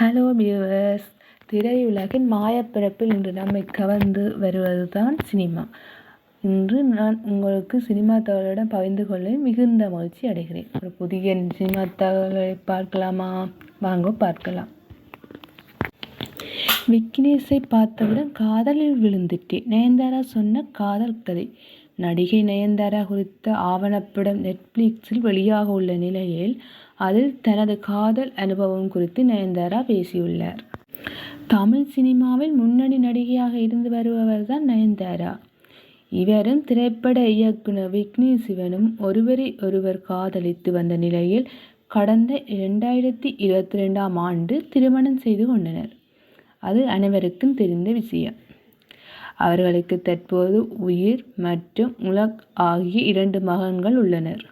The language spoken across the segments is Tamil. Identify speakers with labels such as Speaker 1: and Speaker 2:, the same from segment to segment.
Speaker 1: ஹலோ வியூவர்ஸ் திரையுலகின் மாயப்பிறப்பில் இன்று நம்மை கவர்ந்து வருவது தான் சினிமா. இன்று நான் உங்களுக்கு சினிமா தகவலுடன் பகிர்ந்து கொள்ள மிகுந்த மகிழ்ச்சி அடைகிறேன். ஒரு புதிய சினிமா தகவலை பார்க்கலாமா? வாங்க பார்க்கலாம். விக்னேஷை பார்த்தவுடன் காதலில் விழுந்துட்டேன். நயன்தாரா சொன்ன காதல் கதை. நடிகை நயன்தாரா குறித்த ஆவணப்படம் நெட்ஃப்ளிக்ஸில் வெளியாக உள்ள நிலையில் அதில் தனது காதல் அனுபவம் குறித்து நயன்தாரா பேசியுள்ளார். தமிழ் சினிமாவில் முன்னணி நடிகையாக இருந்து வருபவர் தான் நயன்தாரா. இவரும் திரைப்பட இயக்குனர் விக்னேஷ் சிவனும் ஒருவரை ஒருவர் காதலித்து வந்த நிலையில் கடந்த இரண்டாயிரத்தி இருபத்தி ரெண்டாம் ஆண்டு திருமணம் செய்து கொண்டனர். அது அனைவருக்கும் தெரிந்த விஷயம். அவர்களுக்கு தற்போது உயிர் மற்றும் உலக் ஆகிய இரண்டு மகன்கள் உள்ளனர்.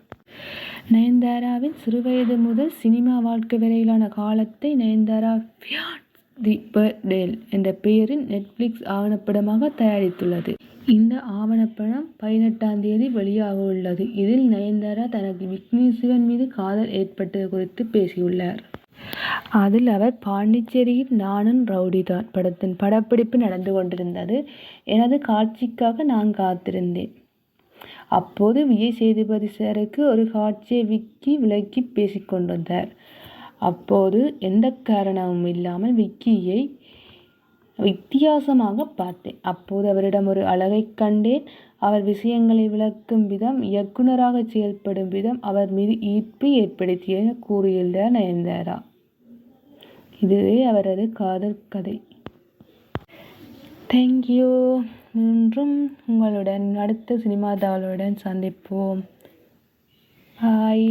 Speaker 1: நயன்தாராவின் சிறுவயது முதல் சினிமா வாழ்க்கை வரையிலான காலத்தை நயன்தாரா பியாண்ட் தி பர்டேல் என்ற பெயரில் நெட்ஃப்ளிக்ஸ் ஆவணப்படமாக தயாரித்துள்ளது. இந்த ஆவணப்படம் பதினெட்டாம் தேதி வெளியாக உள்ளது. இதில் நயன்தாரா தனக்கு விக்னேஷ் சிவன் மீது காதல் ஏற்பட்டது குறித்து பேசியுள்ளார். அதில் அவர் பாண்டிச்சேரியில் நானும் ரவுடிதான் படத்தின் படப்பிடிப்பு நடந்து கொண்டிருந்தது. எனது காட்சிக்காக நான் காத்திருந்தேன். அப்போது விஜய் சேதுபதி சாருக்கு ஒரு காட்சியை விக்கி விலக்கி பேசிக்கொண்டிருந்தார் அப்போது எந்த காரணமும் இல்லாமல் விக்கியை வித்தியாசமாக பார்த்தேன். அப்போது அவரிடம் ஒரு அழகை கண்டேன். அவர் விஷயங்களை விளக்கும் விதம் இயக்குனராக செயல்படும் விதம் அவர் மீது ஈர்ப்பு ஏற்படுத்திய கூறியுள்ளார் நயன்தாரா. இதுவே அவரது காதல் கதை. தேங்க்யூ மீண்டும் உங்களுடன் அடுத்த சினிமா தாளுடன் சந்திப்போம். பாய்